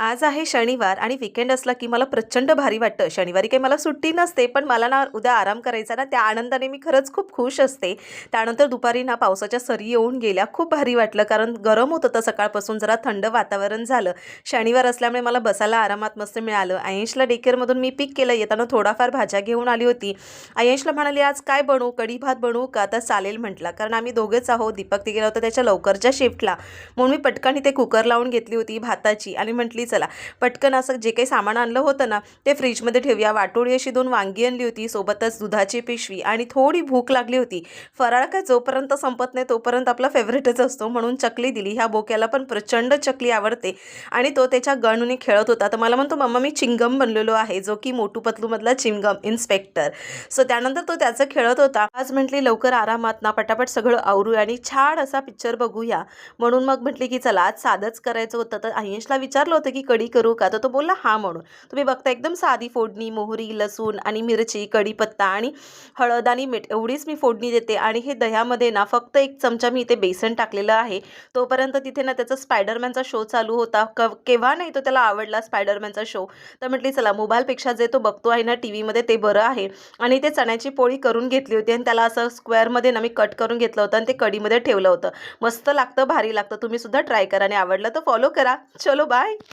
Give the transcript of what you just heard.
आज आहे शनिवार आणि विकेंड असला की मला प्रचंड भारी वाटतं. शनिवारी काही मला सुट्टी नसते पण मला ना उद्या आराम करायचा ना त्या आनंदाने मी खरंच खूप खुश असते. त्यानंतर दुपारी ना पावसाच्या सरी येऊन गेल्या खूप भारी वाटलं. कारण गरम होत होतं सकाळपासून जरा थंड वातावरण झालं. शनिवार असल्यामुळे मला बसायला आरामात मस्त मिळालं. आयंशला डेकेअरमधून मी पिक केलं. येताना थोडाफार भाज्या घेऊन आली होती. आयंशला म्हणाली आज काय बनवू? कढी भात बनवू का? तर चालेल म्हटला. कारण आम्ही दोघेच आहोत. दीपक ते गेला होता त्याच्या लवकरच्या शिफ्टला म्हणून मी पटकन इथे कुकर लावून घेतली होती भाताची. आणि म्हटली चला. पटकन असं जे काही सामान आणलं होतं ना ते फ्रीजमध्ये ठेवूया. वाटोळी अशी दोन वांगी आणली होती सोबतच दुधाची पिशवी आणि थोडी भूक लागली होती. फराळ काय जोपर्यंत संपत नाही तोपर्यंत आपला फेवरेटच असतो. म्हणून चकली दिली. ह्या बोक्याला पण प्रचंड चकली आवडते आणि तो त्याच्या गणूने खेळत होता. तर मला म्हणतो मम्मा मी चिंगम बनलेलो आहे जो की मोटू पतलूमधला चिंगम इन्स्पेक्टर सो त्यानंतर तो त्याचं खेळत होता. आज म्हटली लवकर आरामात ना पटापट सगळं आवरू आणि छान असा पिक्चर बघूया. म्हणून मग म्हटली की चला आज साधंच करायचं होतं. तर आयंशला विचारलं होतं की कढी करू का? तर तो बोलला हा म्हणून. तुम्ही बघता एकदम साधी फोडणी मोहरी लसूण आणि मिरची कढीपत्ता आणि हळद आणि मीठ एवढीच मी फोडणी देते. आणि हे दह्यामध्ये ना फक्त एक चमचा मी इथे बेसन टाकलेलं आहे. तोपर्यंत तिथे ना त्याचा स्पायडरमॅनचा शो चालू होता. क केव्हा नाही तो त्याला आवडला स्पायडरमॅनचा शो. तर म्हटली चला मोबाईलपेक्षा जे तो बघतो आहे ना टी व्हीमध्ये ते बरं आहे. आणि ते चण्याची पोळी करून घेतली होती आणि त्याला असं स्क्वेअरमध्ये ना मी कट करून घेतलं होतं आणि ते कढीमध्ये ठेवलं होतं. मस्त लागतं भारी लागतं. तुम्ही सुद्धा ट्राय करा आणि आवडलं तर फॉलो करा. चलो बाय.